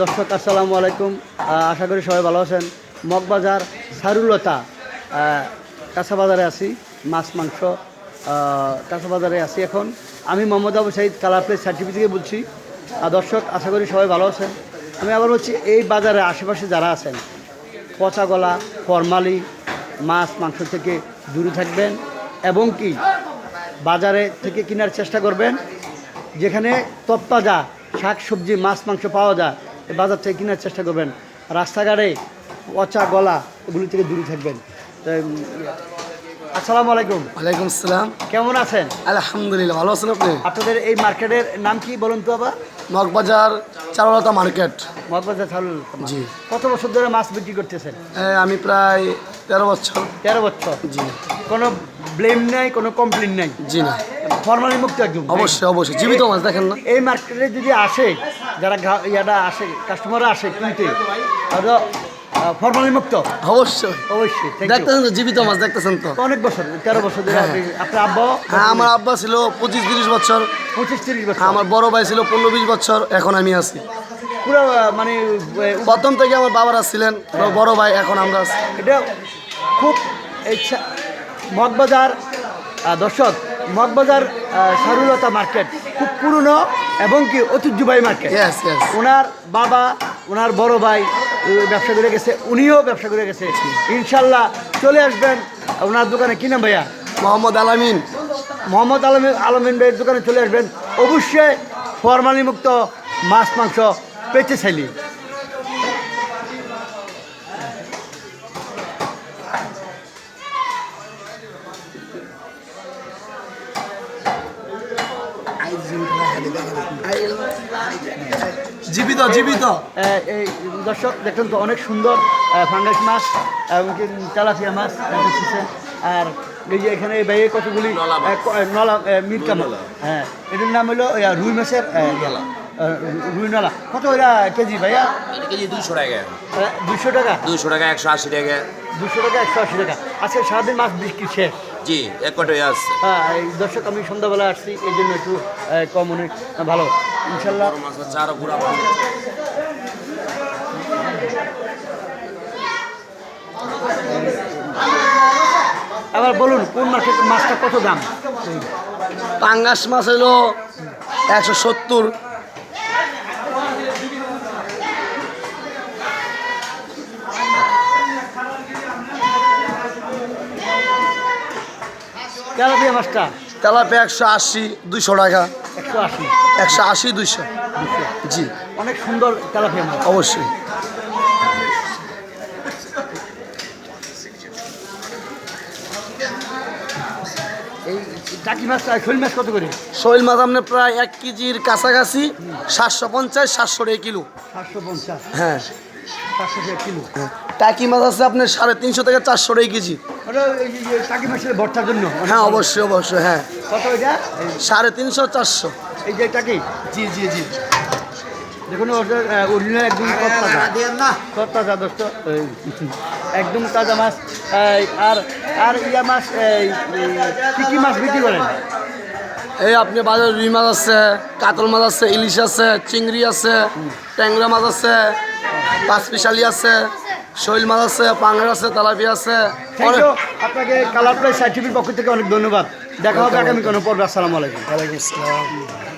দর্শক আসসালামু আলাইকুম। আশা করি সবাই ভালো আছেন। মগবাজার সারুলতা আহ, কাঁচা বাজারে আছি মাছ মাংস আহ, কাঁচা বাজারে আছি এখন। আমি Mohammad Abu Sayeed colour place certificate থেকে বলছি দর্শক আশা করি সবাই ভালো আছেন। আমি আবার বলছি এই বাজারে আশেপাশে যারা আছেন পচা গলা ফরমালি মাছ মাংস থেকে দূরে থাকবেন এবং কি বাজারে থেকে কেনার চেষ্টা করবেন। যেখানে তত্তাজা শাক সবজি মাছ মাংস পাওয়া যায় বাজার থেকে কেনার চেষ্টা করবেন। রাস্তাঘাটে পচা গলা এগুলি থেকে দূরে থাকবেন। আসসালামু আলাইকুম। ওয়ালাইকুম আসসালাম। কেমন আছেন? আলহামদুলিল্লাহ ভালো আছেন আপনি? আপনাদের এই মার্কেটের নাম কি বলুন তো আবার? মগবাজার চারুলতা মার্কেট। মগবাজার চালুল জি। কত বছর ধরে মাছ বিক্রি করতেছেন? আমি প্রায় তেরো বছর। তেরো বছর। জি। কোনো ব্লেম নাই কোনো কমপ্লেন নাই? জি না। ফর্মালি মুক্ত একদম অবশ্যই অবশ্যই। জীবিত মাছ দেখেন না। এই মার্কেটে যদি আসে যারা ইয়াটা আসে কাস্টমাররা আসে কিনতে তারা ফর্মালি মুক্ত। অবশ্যই। অবশ্যই। দেখতেছেন তো জীবিত মাছ দেখতেছেন তো? অনেক বছর তেরো বছর ধরে আপনার আব্বা? হ্যাঁ আমার আব্বা ছিল পঁচিশ তিরিশ বছর। পঁচিশ তিরিশ বছর। আমার বড় ভাই ছিল পনেরো বিশ বছর এখন আমি আছি। পুরো মানে প্রথম থেকে আমার বাবারা ছিলেন বড় ভাই এখন আমরা আছি। এটা খুব ইচ্ছা মগবাজার দর্শক মগবাজার সারুলতা মার্কেট খুব পুরনো এবং কি ঐতিহ্যবাহী মার্কেট। ওনার বাবা ওনার বড় ভাই ব্যবসা করে গেছে উনিও ব্যবসা করে গেছে। ইনশাল্লাহ চলে আসবেন। ওনার দোকানে কি নাম ভাইয়া? মোহাম্মদ আলামিন। মোহাম্মদ আলমিন আলমিন ভাইয়ের দোকানে চলে আসবেন। অবশ্যই ফরমালিমুক্ত মাছ মাংস পেতে জীবিত জীবিত। এই দর্শক দেখেন তো অনেক সুন্দর ফাঙ্গাস মাছ এবং কি তেলাপিয়া মাছ আর এই যে এখানে বাইরে কতগুলি নলা মিরকা হ্যাঁ এটার নাম হলো রুই মাছের রুই নলা। কত ওরা কেজি ভাইয়া? কেজি দুশো টাকা। দুশো টাকা? দুশো টাকা একশো আশি টাকা। দুশো টাকা একশো আশি টাকা। আজকে সারাদিন মাছ বিক্রি শেষ। জি এক কটাই আসছে হ্যাঁ দর্শক আমি সন্ধ্যাবেলা আসছি এই জন্য একটু কম অনেক ভালো। ইনশাল্লাহ। গুড়া বলুন কোন মাছের মাছটা কত দাম? পাঙ্গাস মাছ হলো একশো সত্তর। তেলাপিয়া মাছটা তেলাপে একশো আশি দুইশো টাকা। একশো আশি? একশো আশি দুইশো। জি। অনেক সুন্দর তেলাপিয়া মাছ। অবশ্যই। শৈল মাছ আপনার প্রায় এক কেজির কাছাকাছি সাতশো পঞ্চাশ সাতশো টাকা কিলো। সাতশো পঞ্চাশ। হ্যাঁ। সাতশো টাকা কিলো। টাকি মাছ আছে আপনার সাড়ে তিনশো থেকে চারশো টাকা কেজি। ওটা এই মাছের ভর্তার জন্য? হ্যাঁ অবশ্যই অবশ্যই হ্যাঁ। কত এটা? সাড়ে তিনশো চারশো। এই যে টাকি জি জি জি। দেখুন অরিজিনাল একদম তাজা তাজা দোস্ত একদম তাজা মাছ আর আর ইয়া মাছ কি কি মাছ বিক্রি করেন? এই আপনি বাজারে রুই মাছ আছে কাতল মাছ আছে ইলিশ আছে চিংড়ি আছে ট্যাংরা মাছ আছে পাঁচপিশালি আছে শৈল মাছ আছে পাঙ্গার আছে তালাপি আছে। আপনাকে কালার প্রাইস সাইটিভির পক্ষ থেকে অনেক ধন্যবাদ। দেখা হবে আগামী কোনো পর্বে। আসসালামু আলাইকুম। ওয়ালাইকুম আসসালাম।